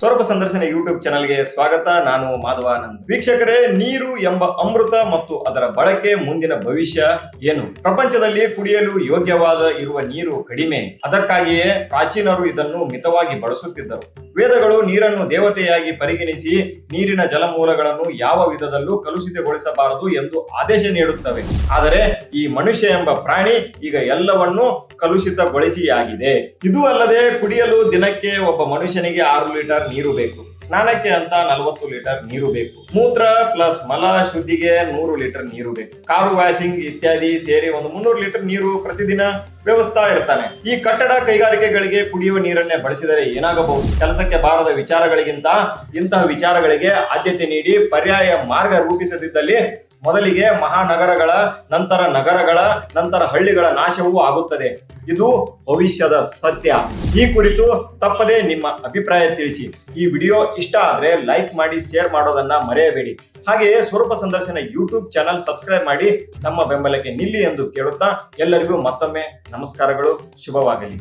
ಸ್ವರೂಪ ಸಂದರ್ಶನ ಯೂಟ್ಯೂಬ್ ಚಾನಲ್ಗೆ ಸ್ವಾಗತ. ನಾನು ಮಾಧವಾನಂದ್. ವೀಕ್ಷಕರೇ, ನೀರು ಎಂಬ ಅಮೃತ ಮತ್ತು ಅದರ ಬಳಕೆ ಮುಂದಿನ ಭವಿಷ್ಯ ಏನು? ಪ್ರಪಂಚದಲ್ಲಿ ಕುಡಿಯಲು ಯೋಗ್ಯವಾದ ಇರುವ ನೀರು ಕಡಿಮೆ. ಅದಕ್ಕಾಗಿಯೇ ಪ್ರಾಚೀನರು ಇದನ್ನು ಮಿತವಾಗಿ ಬಳಸುತ್ತಿದ್ದರು. ವೇದಗಳು ನೀರನ್ನು ದೇವತೆಯಾಗಿ ಪರಿಗಣಿಸಿ ನೀರಿನ ಜಲಮೂಲಗಳನ್ನು ಯಾವ ವಿಧದಲ್ಲೂ ಕಲುಷಿತಗೊಳಿಸಬಾರದು ಎಂದು ಆದೇಶ ನೀಡುತ್ತವೆ. ಆದರೆ ಈ ಮನುಷ್ಯ ಎಂಬ ಪ್ರಾಣಿ ಈಗ ಎಲ್ಲವನ್ನೂ ಕಲುಷಿತಗೊಳಿಸಿಯಾಗಿದೆ. ಇದು ಅಲ್ಲದೆ ಕುಡಿಯಲು ದಿನಕ್ಕೆ ಒಬ್ಬ ಮನುಷ್ಯನಿಗೆ ಆರು ಲೀಟರ್ ನೀರು ಬೇಕು. ಸ್ನಾನಕ್ಕೆ ಅಂತ ನಲವತ್ತು ಲೀಟರ್ ನೀರು ಬೇಕು. ಮೂತ್ರ ಪ್ಲಸ್ ಮಲ ಶುದ್ಧಿಗೆ ನೂರು ಲೀಟರ್ ನೀರು ಬೇಕು. ಕಾರು ವಾಷಿಂಗ್ ಇತ್ಯಾದಿ ಸೇರಿ ಒಂದು ಮುನ್ನೂರು ಲೀಟರ್ ನೀರು ಪ್ರತಿದಿನ ವ್ಯವಸ್ಥಾ ಇರ್ತಾನೆ. ಈ ಕಟ್ಟಡ ಕೈಗಾರಿಕೆಗಳಿಗೆ ಕುಡಿಯುವ ನೀರನ್ನೇ ಬಳಸಿದರೆ ಏನಾಗಬಹುದು? ಕೆಲಸಕ್ಕೆ ಬಾರದ ವಿಚಾರಗಳಿಗಿಂತ ಇಂತಹ ವಿಚಾರಗಳಿಗೆ ಆದ್ಯತೆ ನೀಡಿ ಪರ್ಯಾಯ ಮಾರ್ಗ ರೂಪಿಸದಿದ್ದಲ್ಲಿ ಮೊದಲಿಗೆ ಮಹಾನಗರಗಳ, ನಂತರ ನಗರಗಳ, ನಂತರ ಹಳ್ಳಿಗಳ ನಾಶವೂ ಆಗುತ್ತದೆ. ಇದು ಭವಿಷ್ಯದ ಸತ್ಯ. ಈ ಕುರಿತು ತಪ್ಪದೆ ನಿಮ್ಮ ಅಭಿಪ್ರಾಯ ತಿಳಿಸಿ. ಈ ವಿಡಿಯೋ ಇಷ್ಟ ಆದರೆ ಲೈಕ್ ಮಾಡಿ, ಶೇರ್ ಮಾಡೋದನ್ನ ಮರೆಯಬೇಡಿ. ಹಾಗೆಯೇ ಸ್ವರೂಪ ಸಂದರ್ಶನ ಯೂಟ್ಯೂಬ್ ಚಾನಲ್ ಸಬ್ಸ್ಕ್ರೈಬ್ ಮಾಡಿ ನಮ್ಮ ಬೆಂಬಲಕ್ಕೆ ನಿಲ್ಲಿ ಎಂದು ಕೇಳುತ್ತಾ ಎಲ್ಲರಿಗೂ ಮತ್ತೊಮ್ಮೆ ನಮಸ್ಕಾರಗಳು, ಶುಭವಾಗಲಿ.